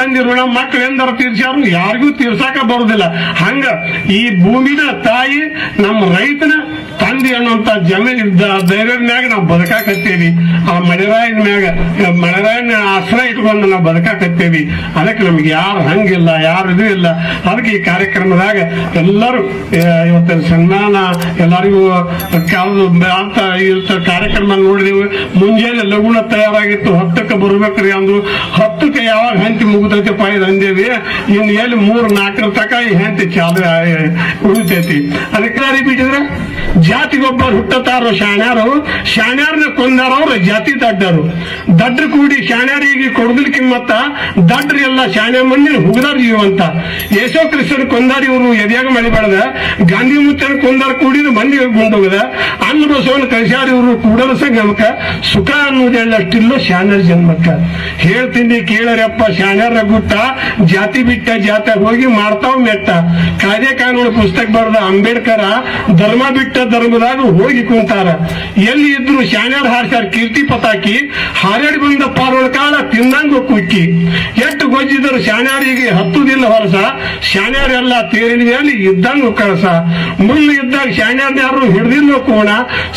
ತಂದೆ ಋಣ ಮಕ್ಳು ಎಂದರ ತೀರ್ಸ್ಯಾರು ಯಾರಿಗೂ ತೀರ್ಸಾಕ ಬರುದಿಲ್ಲ ಹಂಗ ಈ ಭೂಮಿನ ತಾಯಿ ನಮ್ಮ ರೈತನ ತಂದಿ ಅನ್ನುವಂತ ಜಮೀನ್ ಇದ್ದ ಧೈರ್ಯದ ಮ್ಯಾಗ ನಾವು ಬದುಕಾಕತ್ತೇವಿ. ಆ ಮಳೆರಾಯನ ಮ್ಯಾಗ ಮಳೆರಾಯನ ಆಶ್ರಯ ಇಟ್ಕೊಂಡು ನಾವು ಬದುಕಾಕತ್ತೇವಿ. ಅದಕ್ಕೆ ನಮ್ಗೆ ಯಾರು ಹಂಗಿಲ್ಲ, ಯಾರು ಇದು ಇಲ್ಲ. ಅದಕ್ಕೆ ಈ ಕಾರ್ಯಕ್ರಮದಾಗ ಎಲ್ಲರೂ ಇವತ್ತಿನ ಸನ್ಮಾನ, ಎಲ್ಲರಿಗೂ ಅಂತ ಇವತ್ತು ಕಾರ್ಯಕ್ರಮ ನೋಡಿದೆವು. ಮುಂಜಾನೆ ಲಗುಣ ತಯಾರಾಗಿತ್ತು. ಹತ್ತಕ್ಕೆ ಬರ್ಬೇಕ್ರಿ ಅಂದ್ರು. ಹತ್ತಕ್ಕೆ ಯಾವಾಗ ಹಂತಿ ಮುಗಿದೈತಪ್ಪ ಇದು ಅಂದೇವಿ ಇನ್ನು ಎಲ್ಲಿ ಮೂರ್, ನಾಲ್ಕರ ತಕ ಈ ಚಾಲ ಉಳಿತೈತಿ. ಅದಕ್ಕೆ ಬಿಟ್ಟಿದ್ರೆ ಜಾತಿಗೊಬ್ಬರು ಹುಟ್ಟತಾರೋ ಶಾಣ್ಯಾರು ಶಾಣ್ಯಾರನ್ನ ಕೊಂದಾರ ಅವ್ರ ಜಾತಿ ದಡ್ಡರು. ದಡ್ಡ್ರ ಕೂಡಿ ಶಾಣ್ಯಾರಿಗೆ ಕೊಡದಲ್ಕಿ ಮತ್ತ ದಡ್ಡ್ರ ಎಲ್ಲ ಶಾಣ್ಯ ಮಣ್ಣಿನ ಹುಗದಾರ ಜೀವಂತ. ಯಶೋ ಕೃಷ್ಣ ಕೊಂದಾರಿ ಇವರು ಎದೆಯಾಗ ಮಳೆ ಗಾಂಧಿ ಮುತ್ತನ ಕೊಂದಾರ ಕೂಡಿದ ಮಂದಿ ಗುಂಡೋಗದ ಅನ್ನ ಬಸವನ ಕಳಿಸ್ಯಾರ ಇವರು ಕೂಡಲ ಸಂಗಮಕ್ಕ, ಸುಖ ಅನ್ನೋದೇಳಷ್ಟಿಲ್ಲ ಶಾಣ್ಯರ ಜನ್ಮಕ್ಕ. ಹೇಳ್ತೀನಿ ಕೇಳರಪ್ಪ ಶಾಣ್ಯರ ಗುಟ್ಟ ಜಾತಿ ಬಿಟ್ಟ ಜಾತ ಹೋಗಿ ಮಾಡ್ತಾವ್ ಮೆಟ್ಟ ಕಾಯ್ದೆ ಕಾನೂನು ಪುಸ್ತಕ ಬರೆದ ಅಂಬೇಡ್ಕರ ಧರ್ಮ ಬಿಟ್ಟ ಧರ್ಮದಾಗ ಹೋಗಿ ಕುಂತಾರ. ಎಲ್ಲಿ ಇದ್ರು ಶಾಣ್ಯಾರ ಹಾರ್ಸ್ಯಾರ ಕೀರ್ತಿ ಪತಾಕಿ ಹಾರಾಡಿ ಬಂದ ಪಾರೋಳ ಕಾಲ ತಿಂದಂಗ ಕುಕ್ಕಿ. ಎಷ್ಟು ಗೊಜ್ಜಿದ್ರು ಹತ್ತು ಹತ್ತುದಿಲ್ಲ ಹೊರಸ ಶಾಣ್ಯಾರೆಲ್ಲ ತೇರಿನ ಮೇಲೆ ಇದ್ದಂಗ ಕಳಸ. ಮುಳ್ಳು ಇದ್ದಾಗ ಶಾಣ್ಯಾರ್ನ ಯಾರು ಹಿಡ್ದಿಲ್ಲ ಕೋಣ,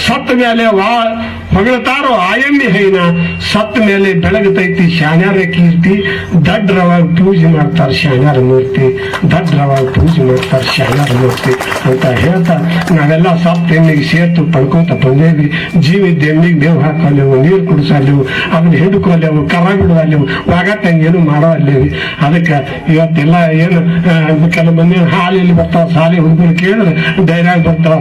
ಸತ್ತ ಮೇಲೆ ವಾ ಹೊಗಳತಾರೋ ಆಯಮ್ಮಿ ಹೈನ ಸತ್ತ ಮೇಲೆ ಬೆಳಗತೈತಿ ಶಾಣ್ಯಾರ ಕೀರ್ತಿ, ದಡ್ರವಾಗಿ ಪೂಜೆ ಮಾಡ್ತಾರೆ ಶಾನ್ಯಾರ ಮೂರ್ತಿ, ದಡ್ರವಾಗಿ ಪೂಜೆ ಮಾಡ್ತಾರೆ ಶಾನ್ಯಾರ ಮೂರ್ತಿ ಅಂತ ಹೇಳ್ತಾ ನಾವೆಲ್ಲ ಸತ್ತ ಎಮ್ಮಿಗೆ ಸೇರ್ತು ಪಡ್ಕೊಂತ ಬಂದೇವಿ. ಜೀವಿದ್ದ ಎಮ್ಮಿಗೆ ದೇವ್ ಹಾಕೋಲ್ಲೆವು, ನೀರು ಕುಡಿಸಲ್ಲೆವು ಅದನ್ನ ಹಿಡ್ಕೊಲ್ಲೆವು, ಕರ ಬಿಡುವಲ್ಲೆವು, ವಾಗತ್ತಂಗೆ ಏನು ಮಾಡೋ ಅಲ್ಲೇವಿ ಅದಕ್ಕೆ ಇವತ್ತೆಲ್ಲ ಏನು ಕೆಲವು ಮಂದಿ ಹಾಲಿಲ್ಲಿ ಬರ್ತಾವ ಸಾಲಿ ಹುಡುಗರು ಕೇಳಿದ್ರೆ ಡೈರ್ಯಾಗ ಬರ್ತಾವ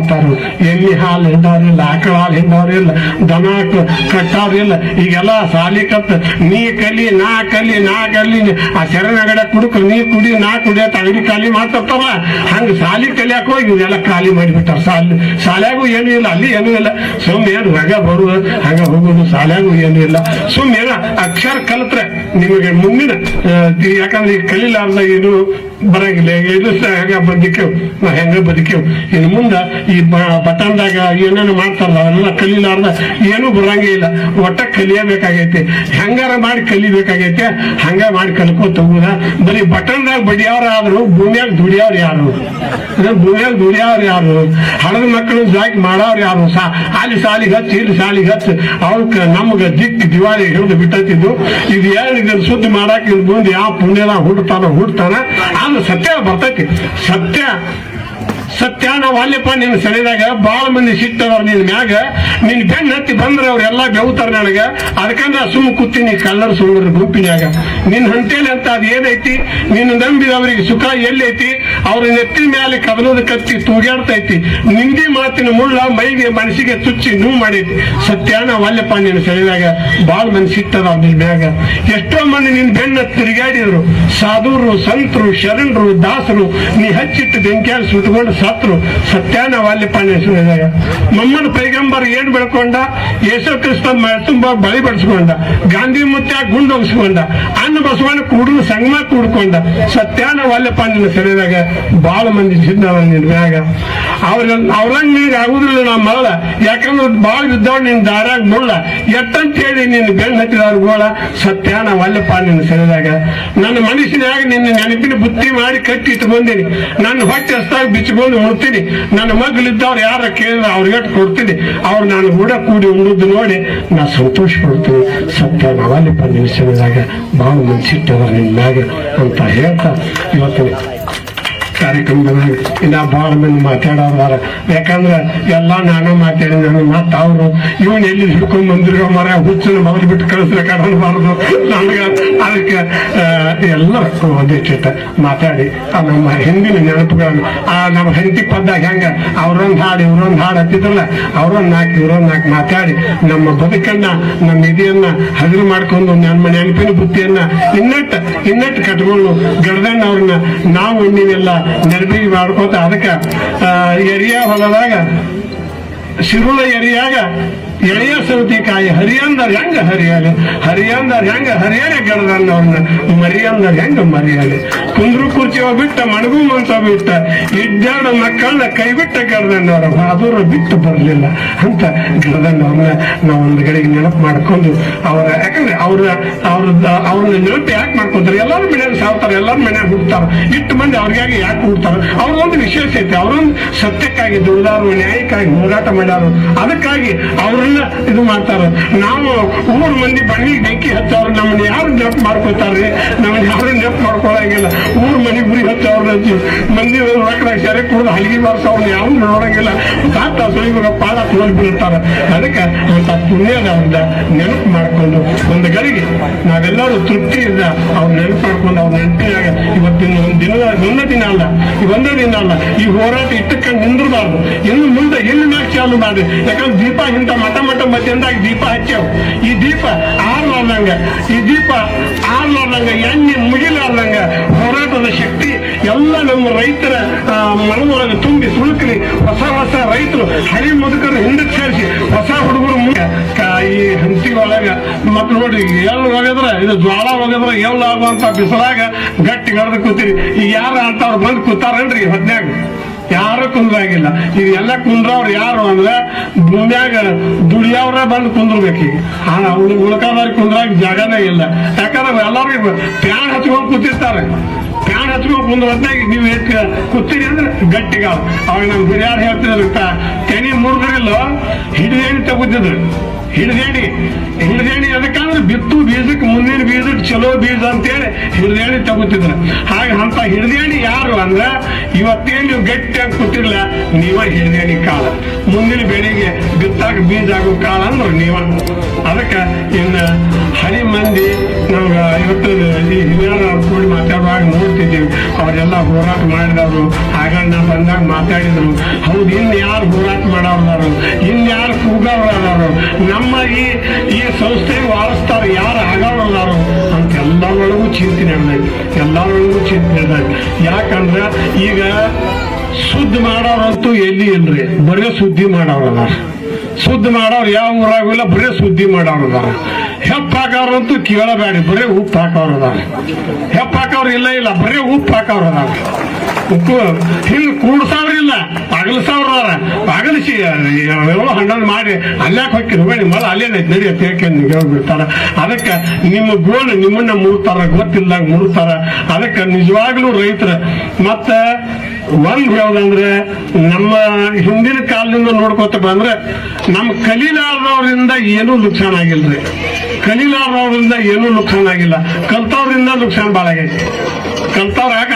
ಎಣ್ಣೆ ಹಾಲು ಹಿಂದವ್ರಿಲ್ಲ ಆಕಳ ಹಾಲು ಹಿಂದವ್ರಿಲ್ಲ ದನ ಕ- ಕಟ್ಟವ್ರಿಲ್ಲ ಈಗೆಲ್ಲ ಸಾಲಿ ಕತ್ ನೀ ಕಲಿ, ನಾ ಕಲಿ ನಾ ಕಲಿ. ಆ ಶರಣಗಡೆ ಕುಡುಕ, ನೀ ಕುಡಿ, ನಾ ಕುಡಿ ತಗಡಿ ಖಾಲಿ ಮಾಡ್ತಾರಲ್ಲ ಹಂಗ ಸಾಲಿ ಕಲಿಯಾಕ ಹೋಗಿ ಇವನ್ನೆಲ್ಲ ಖಾಲಿ ಮಾಡಿಬಿಟ್ಟಾರ. ಸಾಲಿ ಶಾಲ್ಯಾಗೂ ಏನೂ ಇಲ್ಲ, ಅಲ್ಲಿ ಏನೂ ಇಲ್ಲ. ಸುಮ್ ಏನು ಹಂಗ ಬರುದು ಹಂಗ ಹೋಗುದು ಶಾಲ್ಯಾಗೂ ಏನೂ ಇಲ್ಲ. ಸುಮ್ ಅಕ್ಷರ ಕಲಿತ್ರೆ ನಿಮಗೆ ಮುಂದಿನ ಯಾಕಂದ್ರೆ ಈಗ ಕಲಿಲಾರ್ದ ಏನು ಬರಂಗಿಲ್ಲ. ಇದು ಹೆಂಗ ಬದುಕೇವ್ ನಾ ಹೆಂಗ ಬದುಕೇವ್ ಇನ್ನು ಮುಂದ ಈ ಪಟ್ಟಣದಾಗ ಏನೇನು ಮಾಡ್ತಾರಲ್ಲ ಅದೆಲ್ಲ ಕಲೀಲಾರ್ದ ಏನೂ ಬರಂಗೇ ಇಲ್ಲ. ಒಟ್ಟ ಕಲಿಯಬೇಕಾಗೈತಿ. ಹೆಂಗಾರ ಮಾಡಿ ಕಲಿಬೇಕಾಗೈತೆ. ಹಂಗ ಮಾಡಿ ಕಲ್ಕೋತ ಹೋಗುದ. ಬರೀ ಬಟನ್ದಾಗ ಬಡಿಯವ್ರ ಆದ್ರು, ಭೂಮಿಯಾಗ ದುಡಿಯವ್ರು ಯಾರು? ಭೂಮಿಯಾಗ ದುಡಿಯವ್ರು ಯಾರು? ಹಳದ ಮಕ್ಕಳು ಜಾಕಿ ಮಾಡವ್ರು ಯಾರು? ಸಾ ಅಲ್ಲಿ ಸಾಲಿಗೆ ಹಚ್ಚಿ ಇಲ್ಲಿ ಸಾಲಿಗೆ ಹಚ್ಚಿ ಅವ್ಕ ನಮ್ಗ ದಿಕ್ ದಿವಾಳಿ ಹಿಡಿದು ಬಿಟ್ಟಿದ್ದು ಇದು ಏನು ಇದನ್ನ ಸುದ್ದಿ ಮಾಡಾಕ ಮುಂದೆ ಯಾವ ಪುಣ್ಯದ ಹುಡ್ತಾನ ಹುಡ್ತಾನ. ಆದ್ರೆ ಸತ್ಯ ಬರ್ತೈತಿ. ಸತ್ಯ ಸತ್ಯ, ನಾವು ಅಲ್ಲಪ್ಪ ನಿನ್ನ ಸರಿದಾಗ ಬಾಳ ಮಂದಿ ಸಿಟ್ಟದವ್ರ ನಿನ್ ಮ್ಯಾಗ. ನಿನ್ ಬೆನ್ನ ಹತ್ತಿ ಬಂದ್ರ ಅವ್ರೆಲ್ಲ ಬೆವ್ತಾರ ನನಗ. ಅದಕ್ಕಂದ್ರ ಸುಮ್ಮ ಕೂತೀನಿ ಕಲ್ಲರ್ ಸುಳ್ಳರ ಗುಂಪಿನ್ಯಾಗ. ನಿನ್ ಹಂತೇಲಿ ಅಂತ ಅದ್ ಏನೈತಿ ನಿನ್ನ ನಂಬಿದವರಿಗೆ ಸುಖ ಎಲ್ಲೈತಿ? ಅವ್ರ ನೆತ್ತಿ ಮೇಲೆ ಕದಲದ ಕತ್ತಿ ತೂಗಾಡ್ತೈತಿ ನಿಂದಿ ಮಾತಿನ ಮುಳ್ಳ ಮೈಗೆ ಮನಸ್ಸಿಗೆ ತುಚ್ಚಿ ನೂ ಮಾಡೈತಿ ಸತ್ಯಾನ ನಾವು ಅಲ್ಲಪ್ಪ ನಿನ್ನ ಸರಿದಾಗ ಬಾಳ ಮಂದಿ ಸಿಟ್ಟದ ನಿನ್ ಮ್ಯಾಗ. ಎಷ್ಟೋ ಮಂದಿ ನಿನ್ ಬೆನ್ನ ತಿರುಗಾಡಿದ್ರು ಸಾಧುರು, ಸಂತರು, ಶರಣರು, ದಾಸರು, ನೀ ಹಚ್ಚಿಟ್ಟು ಬೆಂಕಿಯಾಗಿ ಸುಟ್ಕೊಂಡು ಸತ್ರು ಸತ್ಯಾನ ಅಲ್ಲಿ ಪಾಣಿಸಿದಾಗ ಮಮ್ಮನ ಪೈಗಂಬರ್ ಏನ್ ಬೆಳ್ಕೊಂಡ? ಯೇಸು ಕ್ರಿಸ್ತ ತುಂಬಾ ಬಳಿ ಬಡಿಸ್ಕೊಂಡ. ಗಾಂಧಿ ಮುತ್ಯ ಗುಂಡೊಗಿಸ್ಕೊಂಡ ಅನ್ನ ಬಸವಣ್ಣ ಕೂಡು ಸಂಗಮ ಕೂಡ್ಕೊಂಡ. ಸತ್ಯಾನ ವಾಲ್ಯ ಪಾಣಿನ ಸರಿದಾಗ ಬಾಳ ಮಂದಿ ಸಿದ್ಧವ ನಿನ್ ಮ್ಯಾಗ ಅವ್ರ ಅವ್ರಂಗ್ ನೀರ್ ಆಗುದಿಲ್ಲ ನಾ ಮರಳ ಯಾಕಂದ್ರೆ ಬಾಳ ಯುದ್ಧ ನಿನ್ ದಾರಾಗ ಮುಳ್ಳ. ಎತ್ತಂತ ಹೇಳಿ ನಿನ್ನ ಬೆನ್ನ ಹತ್ತಿದವ್ರ ಗೋಳ ಸತ್ಯಾನ ವಾಲ್ಯ ಅಲ್ಲಪ್ಪ ನಿನ್ನ ಮನಸ್ಸಿನಾಗ ನಿನ್ನ ನೆನಪಿನ ಬುತ್ತಿ ಮಾಡಿ ಕಟ್ಟಿ ಇಟ್ಕೊಂಡೀನಿ ನನ್ನ ಹೊಟ್ಟೆ ಹಸ್ತಾಗ ಬಿಚ್ಕೊಂಡು ಉಣ್ತೀನಿ ನನ್ನ ಮಗಳಿದ್ದವ್ರು ಯಾರ ಕೇಳಿದ್ರೆ ಅವ್ರಿಗೆ ಕೊಡ್ತೀನಿ. ಅವ್ರು ನಾನು ಕೂಡ ಕೂಡಿ ಉಂಡದ್ದು ನೋಡಿ ನಾ ಸಂತೋಷ ಪಡ್ತೀನಿ. ಸತ್ಯ ನಾವಲ್ಲಿ ನಿನ್ನ ಬಾಳು ಭಾಳ ಮನ್ಸಿಟ್ಟವ ನಿನ್ನಾಗ ಅಂತ ಹೇಳ್ತಾ ಇವತ್ತಿನ ಕಾರ್ಯಕ್ರಮದಾಗ ಇನ್ನ ಭಾಳ ಮಂದಿ ಮಾತಾಡೋದಾರ ಯಾಕಂದ್ರೆ ಎಲ್ಲ ನಾನು ಮಾತಾಡಿ ನಾನು ಮತ್ತ ಅವರು, ಇವನ್ ಎಲ್ಲಿ ಹಿಡ್ಕೊಂಡ್ ಬಂದಿರೋ ಮರ ಹುಚ್ಚನ ಮೊದಲು ಬಿಟ್ಟು ಕಳಿಸ್ರೆ ಕಡಬಾರ್ದು ನನಗೆ ಅದಕ್ಕೆ ಎಲ್ಲ ಒಂದಿಷ್ಟ ಮಾತಾಡಿ. ನಮ್ಮ ಹಿಂದಿನ ನೆನಪುಗಳನ್ನು, ಆ ನಮ್ಮ ಹೆಂಡತಿ ಪದ್ದಾಗ ಹೆಂಗ, ಅವ್ರೊಂದ್ ಹಾಡು, ಇವ್ರೊಂದ್ ಹಾಡು ಹತ್ತಿದ್ರಲ್ಲ, ಅವ್ರೊಂದ್ ನಾಲ್ಕು ಇವ್ರೊಂದ್ ನಾಲ್ಕು ಮಾತಾಡಿ. ನಮ್ಮ ಬದುಕನ್ನ, ನಮ್ಮ ನಿಧಿಯನ್ನ ಹಗಲು ಮಾಡ್ಕೊಂಡು ನಮ್ಮ ನೆನಪಿನ ಬುದ್ಧಿಯನ್ನ ಇನ್ನಟ್ಟು ಇನ್ನಟ್ಟು ಕಟ್ಕೊಂಡು ಗಡದಣ್ಣ ಅವ್ರನ್ನ ನಾವು ನೀವೆಲ್ಲ ನೆನಪಿಗೆ ಮಾಡ್ಕೋತ ಅದಕ್ಕೆ ಎರಿಯ ಹೊಲದಾಗ ಶಿರುಳ ಎರಿಯಾಗ ಎಳೆಯ ಸೌತೆಕಾಯಿ ಹರಿಯಂದರ್ ಹೆಂಗ ಹರಿಯಲೆ? ಹರಿಯಂದರ್ ಹೆಂಗ ಹರಿಯಲೆ ಗಡದಣ್ಣ ಅವ್ರನ್ನ ಮರಿಯಂದರ್ ಹೆಂಗ ಮರಿಯಲೆ? ಕುಂದ್ರು ಕುರ್ಚಿ ಬಿಟ್ಟ, ಮಡಗು ಮಂತ ಬಿಟ್ಟ ಇಡ್ಡಾಡ ಮಕ್ಕಳನ್ನ ಕೈ ಬಿಟ್ಟ ಗರದಂಡವ್ರ ಅದರ ಬಿಟ್ಟು ಬರಲಿಲ್ಲ ಅಂತ ಗರದಂಡವ್ರನ್ನ ನಾವು ಒಂದು ಗಳಿಗೆ ನೆನಪು ಮಾಡ್ಕೊಂಡು ಅವರ ಯಾಕಂದ್ರೆ ಅವ್ರ ಅವ್ರ ಅವ್ರನ್ನ ನೆನಪು ಯಾಕೆ ಮಾಡ್ಕೊಂತಾರೆ? ಎಲ್ಲಾರು ಮನೆಯಲ್ಲಿ ಸಾವ್ತಾರೆ, ಎಲ್ಲಾರು ಮನ್ಯಾಗ ಹುಡ್ತಾರ. ಇಟ್ಟು ಮಂದಿ ಅವ್ರಿಗಾಗಿ ಯಾಕೆ ಹುಡ್ತಾರ? ಅವ್ರದೊಂದು ವಿಶೇಷ ಐತೆ. ಅವ್ರೊಂದು ಸತ್ಯಕ್ಕಾಗಿ ದುಡಿದಾರು ನ್ಯಾಯಕ್ಕಾಗಿ ಹೋರಾಟ ಮಾಡ್ಯಾರು. ಅದಕ್ಕಾಗಿ ಅವ್ರನ್ನ ಇದು ಮಾಡ್ತಾರ. ನಾವು ಊರ್ ಮಂದಿ ಬಣ್ಣಿಗೆ ಬೆಂಕಿ ಹಚ್ಚವ್ರು ನಮ್ಮನ್ನ ಯಾರು ನೆಪ್ ಮಾಡ್ಕೊತಾರ್ರಿ ನಮ್ಮನ್ನ ಯಾರು ನೆಪ್ ಮಾಡ್ಕೊಳಂಗಿಲ್ಲ. ಊರ್ ಮನಿ ಗುರಿ ಹಚ್ಚವ್ರ ಮಂದಿ ಶರೀ ಸೆರೆ ಕುಡಿದು ಹಲಿಗೆ ಬಾರ್ಸವ್ರನ್ನ ಯಾರು ನೋಡಂಗಿಲ್ಲ. ತಾತ ಸುಳಿವಾಗ ಪಾದ ಬೀಳ್ತಾರ ಅದಕ್ಕೆ ಅಂತ ಪುಣ್ಯದ ಅವ್ರನ್ನ ನೆನಪು ಮಾಡ್ಕೊಂಡು ಒಂದು ಗಳಿಗೆ ನಾವೆಲ್ಲರೂ ತೃಪ್ತಿಯಿಂದ ಅವ್ರ ನೆನಪು ಮಾಡ್ಕೊಂಡು ಅವ್ರ ನೆನಪಿನಾಗ ಇವತ್ತಿನ ಒಂದು ದಿನದ ಒಂದೇ ದಿನ ಅಲ್ಲ, ಈ ಒಂದೇ ದಿನ ಅಲ್ಲ, ಈ ಹೋರಾಟ ಇಟ್ಟಕ್ಕೆ ನಿಂದಿರಬಾರ್ದು. ಇನ್ನು ಮುಂದೆ ಎಲ್ಲಿ ಮ್ಯಾಕ್ ಚಾಲು ಮಾಡಿ. ಯಾಕಂದ್ರೆ ದೀಪ ಇಂಥ ಮಠ ಮಠ ಮಧ್ಯದಾಗ ದೀಪ ಹಚ್ಚಾವು. ಈ ದೀಪ ಆರ್ಲಾರ್ದಂಗ ಈ ದೀಪ ಆರ್ಲಾರ್ದಂಗ ಎಣ್ಣೆ ಮುಗಿಲಾರ್ದಂಗ ಹೋರಾಟದ ಶಕ್ತಿ ಎಲ್ಲ ನಮ್ಮ ರೈತರ ಮನದೊಳಗೆ ತುಂಬಿ ಸುಳುಕ್ಲಿ ಹೊಸ ಹೊಸ ರೈತರು ಹಳಿ ಮುದುಕರು ಹಿಂದಕ್ಕೆ ಸೇರಿಸಿ ಹೊಸ ಹುಡುಗರು ಈ ಹಂತಿ ಒಳಗ ಮತ್ ನೋಡ್ರಿ ಎಲ್ಲ ಹೋಗಿದ್ರೆ? ಇದು ಜ್ವಾಳ ಹೋಗಿದ್ರೆ? ಎಲ್ಲ ಆಗುವಂತ ಬಿಸಿಲಾಗ ಗಟ್ಟಿ ಗಡ್ದು ಕೂತೀರಿ. ಈಗ ಯಾರ ಅಂತವ್ರು ಬಂದು ಕೂತಾರೇನ್ರಿ ಹೊತ್ನ್ಯಾಗ? ಯಾರು ಕುಂದ್ರಾಗಿಲ್ಲ. ಇದೆಲ್ಲ ಎಲ್ಲ ಕುಂದ್ರವ್ರು ಯಾರು ಅಂದ್ರೆ ಭೂಮ್ಯಾಗ ದುಡಿಯವ್ರ ಬಂದು ಕುಂದ್ರಬೇಕೀಗ ಉಳ್ಕಾದವ್ರಿಗೆ ಕುಂದ್ರಾಗ ಜಾಗನೇ ಇಲ್ಲ. ಯಾಕಂದ್ರೆ ಎಲ್ಲರಿಗೂ ಪ್ಯಾನ್ ಹಚ್ಕೊಂಡು ಕೂತಿರ್ತಾರೆ. ಪ್ಯಾನ್ ಹಚ್ಕೊಂಡು ಕುಂದ್ರ ಹೊತ್ನಾಗ ನೀವು ಹೆಚ್ಚು ಕೂತೀರಿ ಅಂದ್ರೆ ಗಟ್ಟಿಗ ಅವಾಗ ನಮ್ ಹಿರಿಯರು ಹೇಳ್ತಿದ್ರು, ತ- ತೆನಿ ಮುರಿದ್ರಿಲ್ಲ, ಹಿಡಿದೇಣಿ ತಗೋತಿದ್ರು ಹಿಡಿದೇಣಿ ಹಿಡಿದೇಣಿ ಅದಕ್ಕಂದ್ರೆ ಬಿತ್ತು ಬೀಜಕ್ಕೆ ಮುಂದಿನ ಬೀಜಕ್ಕೆ ಚಲೋ ಬೀಜ ಅಂತೇಳಿ ಹಿಡಿದೇಣಿ ತಗೋತಿದ್ರು ಹಾಗೆ ಅಂತ ಹಿಡಿದೇಣಿ ಯಾರು ಅಂದ್ರೆ ಇವತ್ತೇನು ನೀವು ಗಟ್ಟಿಯಾಗಿ ಕೂತಿರ್ಲ, ನೀವ ಹಿಡಿದೇಣಿ ಕಾಲ. ಮುಂದಿನ ಬೆಳೆಗೆ ಬಿತ್ತಾಗ ಬೀಜ ಆಗೋ ಕಾಲ ಅಂದ್ರೆ ನೀವ. ಅದಕ್ಕೆ ಇನ್ನ ಹಳಿ ಮಂದಿ ನಮ್ಗ ಇವತ್ತು ಹಿರಿಯರು ಕೂಡಿ ಮಾತಾಡುವಾಗ ನೋಡ್ತಿದ್ದೀವಿ. ಅವರೆಲ್ಲ ಹೋರಾಟ ಮಾಡಿದವರು. ಆಗಣ್ಣ ಬಂದಾಗ ಮಾತಾಡಿದ್ರು. ಹೌದು ಇನ್ನು ಯಾರು ಹೋರಾಟ ಮಾಡೋರು ಇನ್ಯಾರು ಕೂಗವ್ರು ನಮ್ಮ ಈ ಈ ಸಂಸ್ಥೆ ವಾರಿಸ್ತಾರೆ ಯಾರು? ಚಿಂತನೆ ನಡೆದಾಗ ಎಲ್ಲರೊಳಗೂ ಚಿಂತನೆ. ಯಾಕಂದ್ರೆ ಈಗ ಸುದ್ದಿ ಮಾಡೋರಂತೂ ಎಲ್ಲಿ ಇಲ್ರಿ ಬರೀ ಸುದ್ದಿ ಮಾಡೋರಲ್ಲ ಸುದ್ದಿ ಮಾಡೋರು ಯಾವ ಊರಾಗೂ ಇಲ್ಲ ಬರೀ ಸುದ್ದಿ ಮಾಡೋರು ಅದಾರ ಹೆಪ್ಪ ಹಾಕೋರಂತೂ ಕೇಳಬೇಡಿ, ಬರೀ ಉಪ್ಪು ಹಾಕೋರು ಅದಾರ ಹೆಪ್ಪ ಹಾಕೋರು ಇಲ್ಲ ಇಲ್ಲ, ಬರೀ ಉಪ್ಪು ಹಾಕೋರದಾರ ಉಪ್ಪು ಹಿಂಗ್ ಕೂಡ್ಸಾವ್ರಿಲ್ಲ ಅಗಲ್ಸಾವ್ರ ಸಾವಿರ ಪಗಲಿಸಿ ಹಣ್ಣನ್ನು ಮಾಡಿ ಅಲ್ಲಾಕ್ ಹೋಗಿ ಬೇಡಿ ಮಳ ಅಲ್ಲೇ ನಡಿ ಅಂತ ಹೇಳ್ಕೊಂಡು ಹೇಳ್ಬಿಡ್ತಾರ. ಅದಕ್ಕೆ ನಿಮ್ಮ ಗೋಲು ನಿಮ್ಮನ್ನ ಮುಡ್ತಾರ ಗೊತ್ತಿಲ್ಲದಾಗ ಮುಡ್ತಾರ ಅದಕ್ಕೆ ನಿಜವಾಗ್ಲೂ ರೈತರ, ಮತ್ತ ಒಂದು ಹೇಳ್ದಂದ್ರೆ ನಮ್ಮ ಹಿಂದಿನ ಕಾಲದಿಂದ ನೋಡ್ಕೋತ ಬಂದ್ರೆ ನಮ್ಮ ಕಲೀಲಾರ್ದವ್ರಿಂದ ಏನೂ ನುಕ್ಸಾನ ಆಗಿಲ್ರಿ. ಕಲೀಲಾರ್ದವ್ರಿಂದ ಏನೂ ನುಕ್ಸಾನ ಆಗಿಲ್ಲ. ಕಲ್ತವ್ರಿಂದ ನುಕ್ಸಾನ ಭಾಳ ಆಗೈತಿ. ಕಲ್ತವ್ರ ಯಾಕ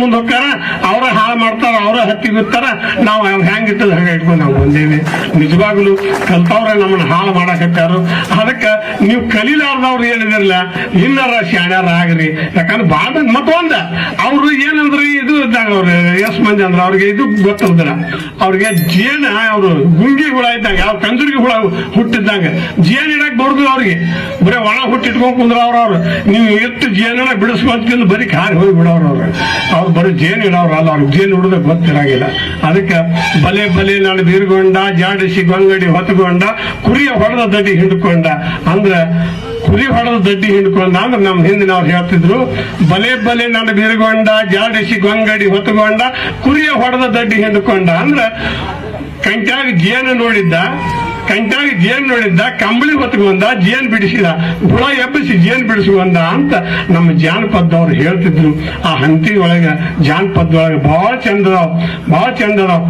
ಮುಂದೆ ಹೋಗ್ತಾರ, ಅವ್ರ ಹಾಳು ಮಾಡ್ತಾರ, ಅವ್ರ ಹತ್ತಿ ಬಿತ್ತಾರ, ನಾವು ಹೆಂಗಿಟ್ಟದ ಹಂಗ ಇಟ್ಕೊಂಡು ನಾವು ಬಂದೇವಿ. ನಿಜವಾಗ್ಲು ಕಲ್ತವ್ರ ನಮ್ಮನ್ನ ಹಾಳು ಮಾಡಕತ್ತಾರು. ಅದಕ್ಕೆ ನೀವು ಕಲೀಲಾರ್ದವ್ರು ಏನಿದಿರಲ್ಲ ಇನ್ನರ ಶಾಣ್ಯಾರ ಆಗ್ರಿ. ಯಾಕಂದ್ರೆ ಭಾಳ ಮತ್ತೊಂದ ಅವರು ಏನಂದ್ರೆ ಇದು ಇದ್ದಾಗ ಅವ್ರು, ಎಸ್ ಮಂದಿ ಅಂದ್ರೆ ಅವ್ರಿಗೆ ಇದು ಗೊತ್ತಿರ್ದಿಲ್ಲ ಅವ್ರಿಗೆ ಜೇನ ಅವರು ಗುಂಗಿ ಹುಳ ಇದ್ದಾಗ, ಯಾವ ಕಂಜುರ್ಗಿ ಹುಳ ಹುಟ್ಟಿದ್ದಂಗ, ಜೇನ್ ಇಡಕ್ ಬರ್ದು ಅವ್ರಿಗೆ. ಬರೀ ಒಣ ಹುಟ್ಟಿಟ್ಕೊಂಡ್ ಕುಂದ್ರ ಅವ್ರ. ಅವ್ರು ನೀವು ಎತ್ತು ಜೇನ ಬಿಡಿಸ್ಕೊಂತ ಬರೀ ಕಾರ್ ಹೋಗಿ ಬಿಡೋರು ಅವ್ರು. ಅವ್ರು ಬರೀ ಜೇನು ಇಡೋರು ಅಲ್ಲ ಅವ್ರಿಗೆ ಜೇನು ಹಿಡಿದ ಗೊತ್ತಿರಂಗಿಲ್ಲ. ಅದಕ್ಕೆ ಬಲೆ ಬಲೆ ನಾನು ಬೀರ್ಗೊಂಡ ಜಾಡಿಸಿ ಗೊಂಗಡಿ ಹೊತ್ಕೊಂಡ ಕುರಿಯ ಹೊಡೆದ ದಡ್ಡಿ ಹಿಡ್ಕೊಂಡ. ಅಂದ್ರ ಕುರಿ ಹೊಡೆದ ದಡ್ಡಿ ಹಿಡ್ಕೊಂಡ ಅಂದ್ರೆ ನಮ್ಮ ಹಿಂದಿನ ಅವ್ರು ಹೇಳ್ತಿದ್ರು, ಬಲೆ ಬಲೆ ನಾನು ಬೀರ್ಗೊಂಡ ಜಾಡಿಸಿ ಗೊಂಗಡಿ ಹೊತ್ಕೊಂಡ ಕುರಿಯ ಹೊಡೆದ ದಡ್ಡಿ ಹಿಡ್ಕೊಂಡ. ಅಂದ್ರ ಕಂಟ್ಯಾಗ ಜೇನು ನೋಡಿದ್ದ ಕಂಟ್ಯಾಗ ಜೇನು ನೋಡಿದ್ದ, ಕಂಬಳಿ ಹೊತ್ಕೊಂಡ ಜೇನ್ ಬಿಡಿಸಿದ, ಹುಳ ಎಬ್ಬಿಸಿ ಜೇನ್ ಬಿಡಿಸುವಂದ ಅಂತ ನಮ್ಮ ಜಾನಪದವ್ರು ಹೇಳ್ತಿದ್ರು. ಆ ಹಂತಿ ಒಳಗ, ಜಾನಪದ ಒಳಗ ಬಹಳ ಚಂದ ಬಹಳ ಚಂದ ಅದಾವ್.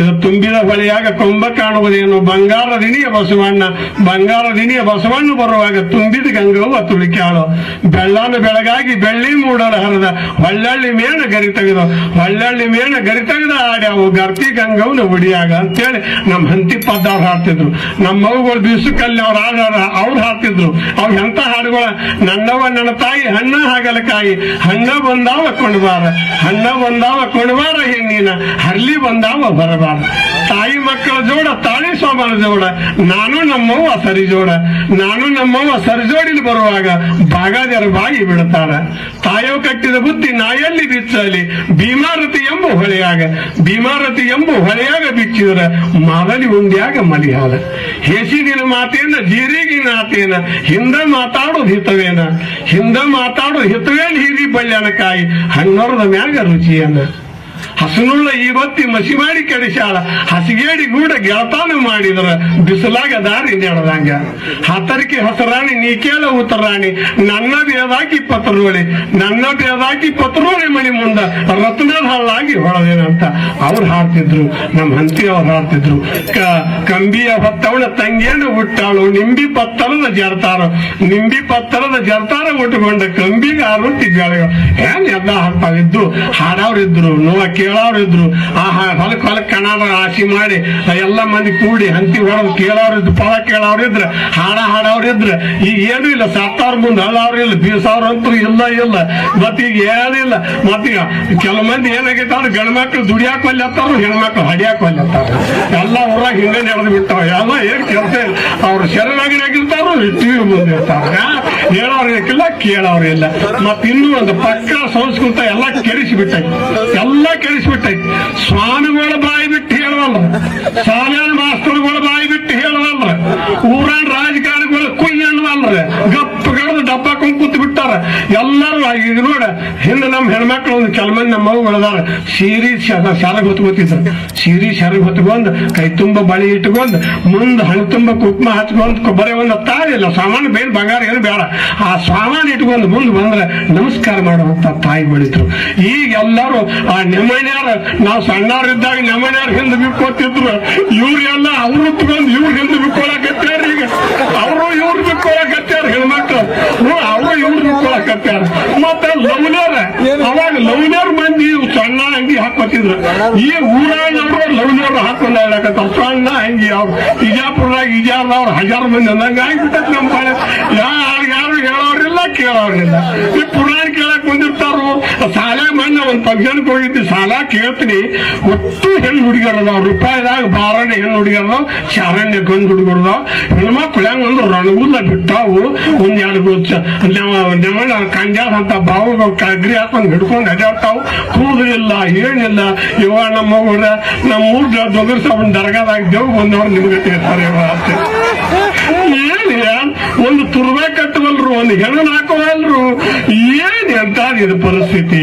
ಇದು ತುಂಬಿದ ಹೊಳೆಯಾಗ ಕೊಂಬ ಕಾಣುವುದೇನು ಬಂಗಾರದಿನಿಯ ಬಸವಣ್ಣ ಬಂಗಾರದಿನಿಯ ಬಸವಣ್ಣ ಬರುವಾಗ ತುಂಬಿದ ಗಂಗವ್ವ ತುಳಿಕ್ಯಾಳು ಬೆಳ್ಳಾನ ಬೆಳಗಾಗಿ ಬೆಳ್ಳಿ ಮೂಡಲ ಹರದ, ಹೊಳ್ಳಳ್ಳಿ ಮೇಣ ಗರಿ ತೆಗೆದು, ಹೊಳ್ಳಳ್ಳಿ ಮೇಣ ಗರಿ ತೆಗೆದ ಆಡ್ಯಾವು ಗರ್ತಿ ಗಂಗವ್ನ ಉಡಿಯಾಗ ಅಂತೇಳಿ ನಮ್ಮ ಹಂತಿ ಪದ ಹಾಡ್ತಿದ್ರು. ನಮ್ಮ ಮಗುಗಳು ಬೀಸುಕಲ್ಲಿ ಅವ್ರ ಹಾಡಾರ ಅವ್ರು ಹಾಡ್ತಿದ್ರು. ಅವ್ರು ಎಂತ ಹಾಡುಗಳ? ನನ್ನವ ನನ್ನ ತಾಯಿ, ಹಣ್ಣ ಹಾಗಲಕಾಯಿ ಹಣ್ಣ ಬಂದಾವ ಕೊಣಬಾರ ಹಣ್ಣ ಬಂದಾವ ಕೊಣಬಾರ ಹೆಣ್ಣಿನ ಹರ್ಲಿ ಬಂದಾವ ಬರಬಾರ ತಾಯಿ ಮಕ್ಕಳ ಜೋಡ, ತಾಳಿ ಸೋಮನ ಜೋಡ. ನಾನು ನಮ್ಮವ್ವ ಸರಿ ಜೋಡ. ನಾನು ನಮ್ಮವ್ವ ಸರಿ ಜೋಡಿಲಿ ಬರುವಾಗ ಬಾಗಾದರ ಬಾಗಿ ಬಿಡುತ್ತಾರ ತಾಯೋ ಕಟ್ಟಿದ ಬುದ್ಧಿ ನಾಯಲ್ಲಿ ಬಿಚ್ಚಲಿ. ಭೀಮಾರತಿ ಎಂಬ ಹೊಳೆಯಾಗ. ಭೀಮಾರತಿ ಎಂಬ ಹೊಳೆಯಾಗ ಬಿಚ್ಚಿದ್ರ ಮಾದಲಿ ಉಂಡ್ಯಾಗ ಮಲಿಹಾಲ. ಹೇಸಿಗಿನ ಮಾತೇನ ಜೀರಿಗಿನ ಆತೇನ ಹಿಂದ ಮಾತಾಡೋದು ಹಿತವೇನ? ಹಿಂದ ಮಾತಾಡೋದು ಹಿತವೇನ? ಹೀರಿ ಕಾಯಿ ಹಣ್ಣರದ ಮ್ಯಾಗ ರುಚಿಯನ್ನ ಹಸನುಳ್ಳ ಈ ಬತ್ತಿ ಮಸಿ ಮಾಡಿ ಕಡಿಸಾಳ ಹಸಿಗೇಡಿ ಗೂಡ ಗೆಳತಾನ ಮಾಡಿದ್ರ ಬಿಸಿಲಾಗ ದಾರಿ ನೆಡದಂಗ. ಹತರಿಕೆ ಹಸರಾಣಿ, ನೀ ಕೇಳ ಉತ್ತರಾಣಿ ನನ್ನ ಬೇದಾಕಿ ಪತ್ರೊಳಿ, ನನ್ನ ಬೇದಾಕಿ ಪತ್ರೊಳಿ ಮಣಿ ಮುಂದ ರತ್ನದ ಹಳ್ಳಾಗಿ ಹೊಳದೇನಂತ ಅವ್ರು ಹಾಡ್ತಿದ್ರು ನಮ್ಮ ಹಂತಿ ಅವ್ರು ಹಾಡ್ತಿದ್ರು. ಕಂಬಿಯ ಹೊತ್ತವಳ ತಂಗೇನ ಹುಟ್ಟಾಳು ನಿಂಬಿ ಪತ್ತರದ ಜರ್ತಾರ, ನಿಂಬಿ ಪತ್ತರದ ಜರ್ತಾರ ಉಟ್ಕೊಂಡ ಕಂಬಿಗೆ ರೊಟ್ಟಿ ಜಾಳ ಏನ್ ಎಲ್ಲ ಹಾಡ್ತಾವಿದ್ರು ಹಾಡವ್ರಿದ್ರು ನೋವ ಕೇಳೋರಿದ್ರು. ಆ ಆಹಾ, ಹೊಲಕ್ ಹೊಲಕ್ ಕಣಾದ ರಾಶಿ ಮಾಡಿ ಎಲ್ಲ ಮಂದಿ ಕೂಡಿ ಹಂತಿ ಹೊಡೆದು ಕೇಳೋರಿದ್ರು, ಪದ ಕೇಳೋರಿದ್ರ, ಹಾಡ ಹಾಡೋರಿದ್ರ. ಈಗ ಏನು ಇಲ್ಲ ಸತ್ತವ್ರ ಮುಂದೆ ಹಳ್ಳವ್ರು ಇಲ್ಲ ಬೀಸವ್ರ ಅಂತೂ ಇಲ್ಲ ಇಲ್ಲ. ಮತ್ತೀಗ ಏನಿಲ್ಲ ಮತ್ತೀಗ ಕೆಲ ಮಂದಿ ಏನಾಗೈತೆ ಅವ್ರು ಗಂಡ ಮಕ್ಳು ದುಡಿಯಾಕ ಒಲ್ಲೆತ್ತಾರು ಹೆಣ್ಮಕ್ಳು ಹಡಿಯಾಕ ಒಲ್ಲೆತ್ತಾರ ಎಲ್ಲ ಊರಾಗ ಹಿಂದೆ ನಡೆದು ಬಿಟ್ಟಾವ ಎಲ್ಲ ಏನ್ ಕೆಲಸ ಇಲ್ಲ. ಅವ್ರು ಶರಣಾಗಿರಾಗಿರ್ತಾರು ಟಿವಿ ಮುಂದೆ ಹೇಳೋರು ಕೇಳೋರಿಲ್ಲ ಕೇಳೋರು ಇಲ್ಲ. ಮತ್ ಇನ್ನೂ ಒಂದು ಪಕ್ಕ ಸಂಸ್ಕೃತ ಎಲ್ಲ ಕೆಡಿಸಿಬಿಟ್ಟೈತಿ. ಎಲ್ಲ ಕೆಡಿಸಿಬಿಟ್ಟೈತಿ. ಸ್ವಾಮಿಗಳ ಬಾಯಿ ಬಿಟ್ಟು ಹೇಳವಲ್ಲ ಶಾಲೆಯ ಎಲ್ಲರೂ ಆಗಿದ್ರು ನೋಡ. ಹಿಂದೆ ನಮ್ಮ ಹೆಣ್ಮಕ್ಳು ಒಂದು ಕೆಲ ಮಂದಿ ನಮ್ಮ ಮಗುಗಳದಾರ ಸೀರಿ ಶಾಲೆಗೆ ಹೊತ್ಕೋತಿದ್ರು ಸೀರಿ ಶಾಲೆಗೆ ಹೊತ್ಕೊಂಡು ಕೈ ತುಂಬ ಬಳಿ ಇಟ್ಕೊಂಡು ಮುಂದೆ ಹಣ್ಣು ತುಂಬ ಕುಕ್ಮ ಹಚ್ಕೊಂಡು ಕೊಬ್ಬರಿ ಒಂದು ತಾಯಿಲ್ಲ ಸಾಮಾನು ಬೇರೆ ಬಂಗಾರ ಏನು ಬೇಡ. ಆ ಸಾಮಾನು ಇಟ್ಕೊಂಡು ಮುಂದೆ ಬಂದ್ರೆ ನಮಸ್ಕಾರ ಮಾಡುವಂತ ತಾಯಿ ಬೆಳಿದ್ರು ಈಗ ಎಲ್ಲರೂ ಆ ನೆಮಣ್ಯಾರ ನಾವು ಸಣ್ಣವ್ರಿದ್ದಾಗ ನೆಮ್ಮಣ್ಯಾರ ಹಿಂದೆ ಬಿಕ್ಕೋತಿದ್ರು. ಇವ್ರೆಲ್ಲ ಅವ್ರು ತಗೊಂಡು ಇವ್ರ ಹಿಂದೆ ಬಿಕ್ಕೊಳಕತ್ತಾರ ಈಗ ಅವರು ಇವ್ರು ಬಿಕ್ಕೊಳಕತ್ತಾರ ಹೆಣ್ಮಕ್ಳು ಹ್ಞೂ ಅವರು ಇವ್ರು ಬಿಕ್ಕೊಳಕತ್ತಾರ ಮತ್ತೆ ಲವ್ನೇರ್ ಅವಾಗ ಲವ್ನೇರ್ ಮಂದಿ ಸಣ್ಣ ಅಂಗಿ ಹಾಕೋತಿದ್ರು ಈ ಊರಾನವ್ರು ಲವ್ನೇರ್ ಹಾಕೊಂಡು ಸಣ್ಣ ಅಂಗಿ ಅವ್ರು. ಇಜಾಪುರದಾಗ ಇಜಾರ್ದವ್ರು ಹಜಾರ್ ಮಂದಿ ಅಂದಂಗ ಆಗ್ಬಿಟ್ಟೈತಿ ನಮ್ಮ ಬಾಳೆ ಯಾರು ಯಾರು ಹೇಳೋರಿಲ್ಲ ಕೇಳೋರಿಲ್ಲ. ಈ ಪುರಾಣ ಕೇಳಕ್ ಬಂದಿರ್ತಾರು ಸಾಲ ಮಣ್ಣ ಒಂದ್ ಫಂಕ್ಷನ್ಗೆ ಹೋಗಿದ್ದು ಸಾಲ ಕೇಳ್ತೀನಿ. ಒಟ್ಟು ಹೆಣ್ಣು ಹುಡುಗರದ ರೂಪಾಯಿದಾಗ ಬಾರಣ ಹೆಣ್ಣು ಹುಡುಗರದ ಶಾರಣ್ಯ ಗಂಡು ಹುಡುಗರದ ಹೆಣ್ಮಕ್ಳ ಅಂದ್ರೆ ರಣಗುಲ್ಲ ಬಿಟ್ಟಾವು. ಒಂದ್ ಎರಡು ನೆಮಣ ಕಂಜಾಳ ಅಂತ ಬಾವುಗಳು ಕಗ್ರಿ ಹಾಕೊಂಡು ಹಿಡ್ಕೊಂಡು ಅಡ್ಯಾಡ್ತಾವು. ಕೂದಲಿಲ್ಲ, ಏನಿಲ್ಲ. ಇವ ನಮ್ಮ ಮಗುರ ನಮ್ಮ ಮೂರ್ ದೊಗರ್ ಸಾಬನ್ ದರ್ಗಾದಾಗ ದೇವ್ ಬಂದವ್ರು ನಿಮ್ಗೆ ತಿಳ್ತಾರೆ ಇವ ಅಂತ. ಏನ್ ಒಂದು ತುರ್ಬೆ ಕಟ್ಟವಲ್ರು, ಒಂದು ಹೆಣ್ಣು ಹಾಕವಲ್ರು ಏನ್ ಎಂತ ಇದು ಪರಿಸ್ಥಿತಿ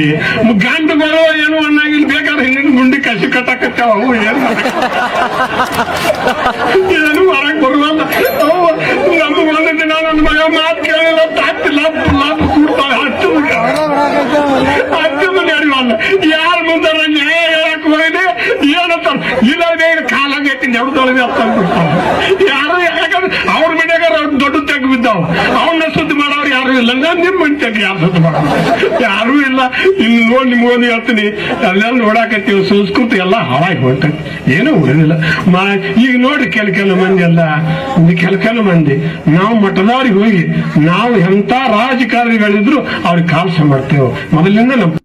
ಬರೋ ಏನು ಅನ್ನಾಗಿಲ್ ಬೇಕಾದ್ರೆ ಹಿಂದಿನ ಗುಂಡಿ ಕಸಿ ಕಟ್ಟಕತ್ತಾವ ಅವು ಏನು ಏನು ಹೊರಗೆ ಬರುವಲ್ಲ. ಅವು ಒಂದು ದಿನ ನನ್ನ ಮಗ ಮಾತು ಕೇಳಿಲ್ಲ, ತಾತಿ ಲಾಭ ಲಾಭ ಕೂಡ್ತಾವೆ ಹತ್ತು ಹಚ್ಚದ ನಡೆಯಲ್ಲ ಯಾರ ಮುಂದಾರ ನ್ಯಾಯ ಹೇಳಕ್ ಹೋಗಿದೆ ಏನಂತ ಇಲ್ಲದೆ ಕಾಲ ಕಾಲಾಗೈತಿ ನೆಡ್ದೊಳಗೆ ಅಂತ ಯಾರು ಯಾಕಂದ್ರೆ ಅವ್ರ ಮನೆಗಾರ ದೊಡ್ಡ ತೆಗ್ ಬಿದ್ದಾವ. ಅವನ್ನ ಸುದ್ದಿ ಮಾಡೋರು ಯಾರು ಇಲ್ಲ ನಾನು ನಿಮ್ಮ ತೆಗ್ ಯಾರು ಇಲ್ಲ. ಇನ್ನು ನೋಡಿ ನಿಮ್ಗೊಂದು ಹೇಳ್ತೀನಿ. ಅಲ್ಲೆಲ್ಲ ನೋಡಾಕತ್ತೀವಿ, ಸಂಸ್ಕೃತಿ ಎಲ್ಲ ಹಾಳಾಗಿ ಹೊಂಟೈತಿ ಏನೂ ಉಳಿದಿಲ್ಲ. ಮಾ, ಈಗ ನೋಡಿ ಕೆಲ ಕೆಲ ಮಂದಿ ಎಲ್ಲ. ಕೆಲ ಕೆಲ ಮಂದಿ. ನಾವು ಮಠದವ್ರಿಗೆ ಹೋಗಿ, ನಾವು ಎಂತ ರಾಜಕಾರಣಿಗಳಿದ್ರು ಅವ್ರಿಗೆ ಕಾಲ್ಸ ಮಾಡ್ತೇವೆ. ಮೊದಲಿಂದ ನಮ್ಮ